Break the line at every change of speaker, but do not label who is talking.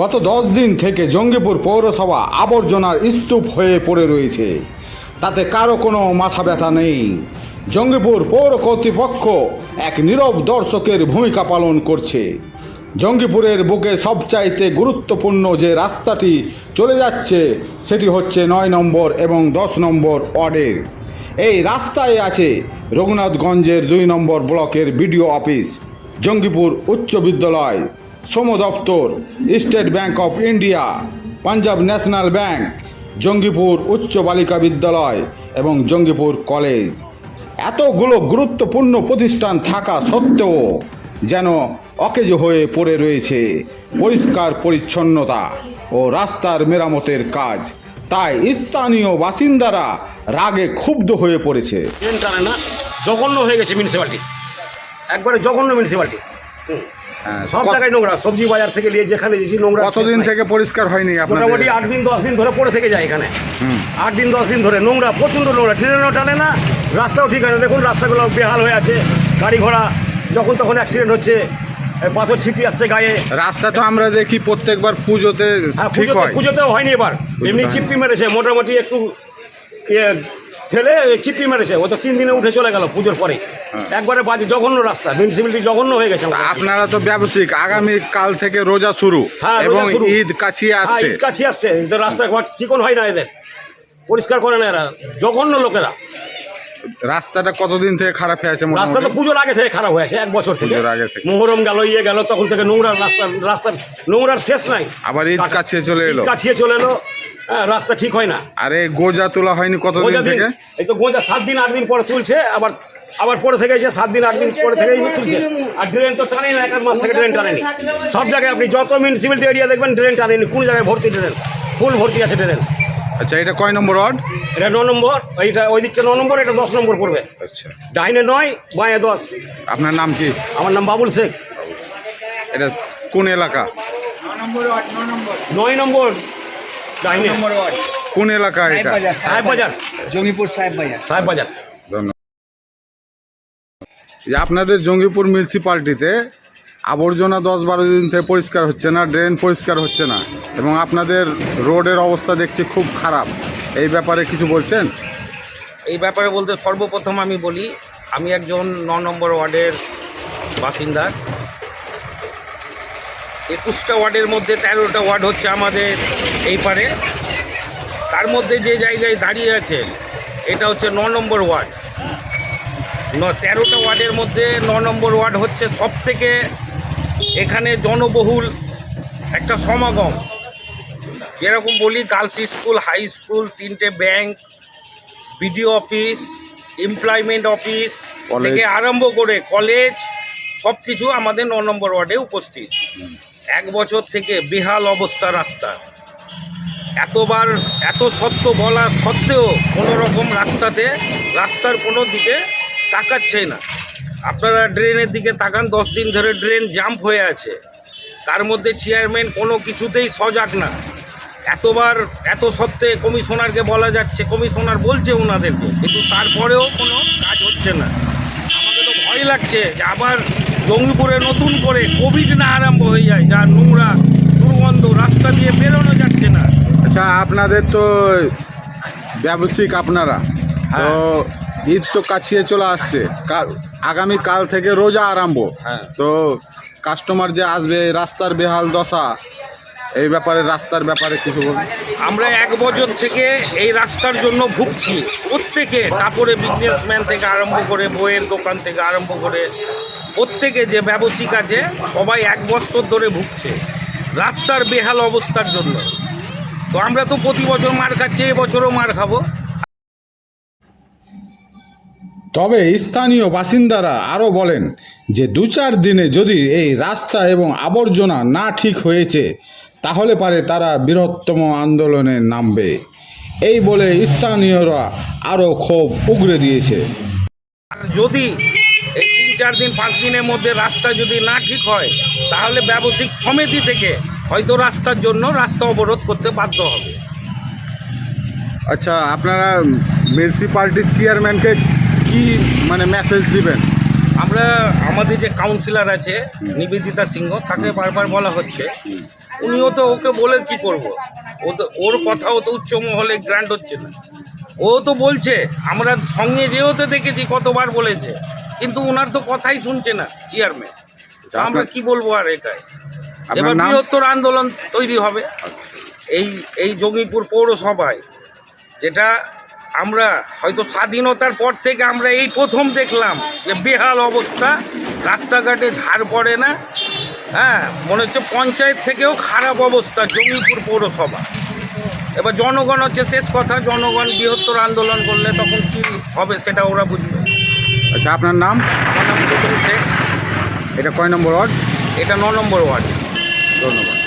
গত দশ দিন থেকে জঙ্গিপুর পৌরসভা আবর্জনার স্তূপ হয়ে পড়ে রয়েছে। তাতে কারও কোনো মাথা ব্যথা নেই। জঙ্গিপুর পৌর কর্তৃপক্ষ এক নীরব দর্শকের ভূমিকা পালন করছে। জঙ্গিপুরের বুকে সবচাইতে গুরুত্বপূর্ণ যে রাস্তাটি চলে যাচ্ছে, সেটি হচ্ছে নয় নম্বর এবং দশ নম্বর ওয়ার্ডের। এই রাস্তায় আছে রঘুনাথগঞ্জের দুই নম্বর ব্লকের বিডিও অফিস, জঙ্গিপুর উচ্চ বিদ্যালয়। শ্রম দপ্তর state bank of India, Punjab national bank Jangipur উচ্চ বালিকা বিদ্যালয় এবং জঙ্গিপুর কলেজ। এতগুলো গুরুত্বপূর্ণ প্রতিষ্ঠান থাকা সত্ত্বেও যেন অকেজ হয়ে পড়ে রয়েছে পরিষ্কার পরিচ্ছন্নতা ও রাস্তার মেরামতের কাজ। তাই স্থানীয় বাসিন্দারা রাগে ক্ষুব্ধ হয়ে পড়েছে।
জঘন্য হয়ে গেছে মিউনিসিপ্যালিটি একবারে জঘন্য মিউনিসিপ্যালিটি সব জায়গায় নোংরা সবজি বাজার থেকে নিয়ে যেখানে যেছি নোংরা
কতদিন থেকে পরিষ্কার হয়নি
মোটামুটি আট দিন দশ দিন ধরে পড়ে থেকে যায় এখানে। আট দিন দশ দিন ধরে নোংরা প্রচণ্ড নোংরা। ট্রেনও টানে না রাস্তাও ঠিক হয় না। দেখুন রাস্তাগুলো বেহাল হয়ে আছে। গাড়ি ঘোড়া যখন তখন অ্যাক্সিডেন্ট হচ্ছে পাথর ছিটি আসছে গায়ে।
রাস্তা তো আমরা দেখি প্রত্যেকবার পুজোতে
হ্যাঁ পুজোতেও হয়নি এবার। এমনি
হয়নি।
চিপি মেরেছে মোটামুটি একটু ফেলে চিপি মেরেছে। ও তো তিন দিনে উঠে চলে গেল পুজোর পরে।
হ্যাঁ।
একবারে বাজে জঘন্য রাস্তা। মিউনিসিপ্যালিটি জঘন্য হয়ে গেছে।
আপনারা তো ব্যবসায়িক। আগামী কাল থেকে রোজা শুরু।
হ্যাঁ,
এবং ঈদ কাছিয়ে
হ্যাঁ
আসছে।
ঈদ কাছে আসছে। তো রাস্তা ঘাট চিকন হয় না এদের। পরিষ্কার করে না এরা। জঘন্য লোকেরা।
রাস্তাটা কতদিন থেকে খারাপ হয়ে আছে
রাস্তা তো পুজোর আগে থেকে খারাপ হয়েছে এক বছর থেকে।
আগে থেকে।
মোহরম গেল ইয়ে গেল তখন থেকে নোংরা রাস্তা রাস্তার নোংরার শেষ নাই।
আবার ঈদ কাছিয়ে চলে এলো।
কাছিয়ে চলে এলো। হ্যাঁ রাস্তা ঠিক হয় না।
আরে গোজা তোলা হয়নি
দিন
থেকে?
এই তো গোজা সাত দিন আট দিন পরে তুলছে আবার আবার পরে থেকে এসে সাত দিন আট দিন পরে থেকে তুলছে। আর ড্রেন তো টানেনি না এক মাস থেকে ড্রেন টানেনি। সব জায়গায় আপনি যত মিউনিসিপ্যালিটি এরিয়া দেখবেন ড্রেন টানেনি। কোন জায়গায় ভর্তি ড্রেন ফুল ভর্তি আছে ড্রেন
আচ্ছা এটা কয় নম্বর ওয়ার্ড?
এটা ন নম্বর এইটা ওই দিকটা ন নম্বর এটা দশ নম্বর পড়বে।
আচ্ছা।
ডাইনে নয় বাঁয়ে দশ।
আপনার নাম কি?
আমার নাম বাবুল শেখ।
এটা কোন এলাকা?
নয় নম্বর। ডাইনে
কোন এলাকা এটা?
সাহেব বাজার।
জঙ্গিপুর সাহেব বাজার।
সাহেব বাজার।
ধন্যবাদ। যে আপনাদের জঙ্গিপুর মিউনিসিপালিটিতে আবর্জনা দশ বারো দিন থেকে পরিষ্কার হচ্ছে না ড্রেন পরিষ্কার হচ্ছে না এবং আপনাদের রোডের অবস্থা দেখছি খুব খারাপ। এই ব্যাপারে কিছু বলছেন?
এই ব্যাপারে বলতে সর্বপ্রথম আমি বলি আমি একজন ন নম্বর ওয়ার্ডের বাসিন্দা। একুশটা ওয়ার্ডের মধ্যে তেরোটা ওয়ার্ড হচ্ছে আমাদের এই পারে। তার মধ্যে যে জায়গায় দাঁড়িয়ে আছে এটা হচ্ছে ন নম্বর ওয়ার্ড। ন তেরোটা ওয়ার্ডের মধ্যে ন নম্বর ওয়ার্ড হচ্ছে সব থেকে এখানে জনবহুল একটা সমাগম। যেরকম বলি গার্লস স্কুল হাই স্কুল তিনটে bank BDO office employment office. থেকে আরম্ভ করে কলেজ সব কিছু আমাদের ন নম্বর ওয়ার্ডে উপস্থিত। এক বছর থেকে বেহাল অবস্থা রাস্তা। এতবার এত সত্য বলা সত্ত্বেও কোনো রকম রাস্তাতে রাস্তার কোনো দিকে তাকাচ্ছে না। আপনারা ড্রেনের দিকে তাকান, দশ দিন ধরে ড্রেন জাম্প হয়ে আছে। তার মধ্যে চেয়ারম্যান কোনো কিছুতেই সজাগ না। এতবার এত সত্ত্বে কমিশনারকে বলা যাচ্ছে, কমিশনার বলছে ওনাদেরকে, কিন্তু তারপরেও কোনো কাজ হচ্ছে না। আমাকে তো ভয় লাগছে যে আবার জঙ্গিপুরে নতুন করে কোভিড না আরম্ভ হয়ে যায় যা নোংরা দুর্গন্ধ রাস্তা দিয়ে বেরোনো যাচ্ছে না।
আচ্ছা আপনাদের তো ব্যবসায়িক আপনারা। তো ঈদ তো কাছিয়ে চলে আসছে। আগামী কাল থেকে রোজা আরম্ভ।
হ্যাঁ।
তো কাস্টমার যে আসবে রাস্তার বেহাল দশা এই ব্যাপারে, রাস্তার ব্যাপারে কিছু বলুন।
আমরা এক বছর থেকে এই রাস্তার জন্য ভুগছি। প্রত্যেকে কাপড়ে বিজনেসম্যান থেকে আরম্ভ করে, বইয়ের দোকান থেকে আরম্ভ করে, প্রত্যেকে যে ব্যবসায়িক আছে, সবাই এক বছর ধরে ভুগছে রাস্তার বেহাল অবস্থার জন্য। তো আমরা তো প্রতি বছর মার খাচ্ছি এবছরও মার খাব।
তবে স্থানীয় বাসিন্দারা আরও বলেন যে দু চার দিনে যদি এই রাস্তা এবং আবর্জনা না ঠিক হয়েছে তাহলে পারে তারা বৃহত্তম আন্দোলনে নামবে। এই বলে স্থানীয়রা আরও ক্ষোভ উগরে দিয়েছে।
আর যদি এই তিন চার দিন পাঁচ দিনের মধ্যে রাস্তা যদি না ঠিক হয় তাহলে ব্যবসায়িক সমিতি থেকে হয়তো রাস্তার জন্য রাস্তা অবরোধ করতে বাধ্য হবে।
আচ্ছা আপনারা মিউনিসিপালিটির চেয়ারম্যানকে কি মানে মেসেজ দিবেন?
আমরা আমাদের যে কাউন্সিলর আছে নিবেদিতা সিংহ তাকে বারবার বলা হচ্ছে। উনিও তো ওকে বলে কি করব? ও তো ওর কথাও তো উচ্চ মহলে গ্র্যান্ড হচ্ছে না। ও তো বলছে আমরা সঙ্গে যেও তো দেখেছি কতবার বলেছে। কিন্তু ওনার তো কথাই শুনছে না চেয়ারম্যান আমরা কি বলব আর এটাই? এবার বৃহত্তর আন্দোলন তৈরি হবে। এই এই জঙ্গিপুর পৌরসভায় যেটা আমরা হয়তো স্বাধীনতার পর থেকে আমরা এই প্রথম দেখলাম যে বেহাল অবস্থা রাস্তাঘাটে ঝাড় পড়ে না হ্যাঁ মনে হচ্ছে পঞ্চায়েত থেকেও খারাপ অবস্থা জঙ্গিপুর পৌরসভা। এবার জনগণ হচ্ছে শেষ কথা জনগণ বৃহত্তর আন্দোলন করলে তখন কি হবে সেটা ওরা বুঝবে।
আচ্ছা আপনার নাম?
আমার নাম প্রথম শেখ।
এটা কয় নম্বর ওয়ার্ড?
এটা ন নম্বর ওয়ার্ড।
ধন্যবাদ।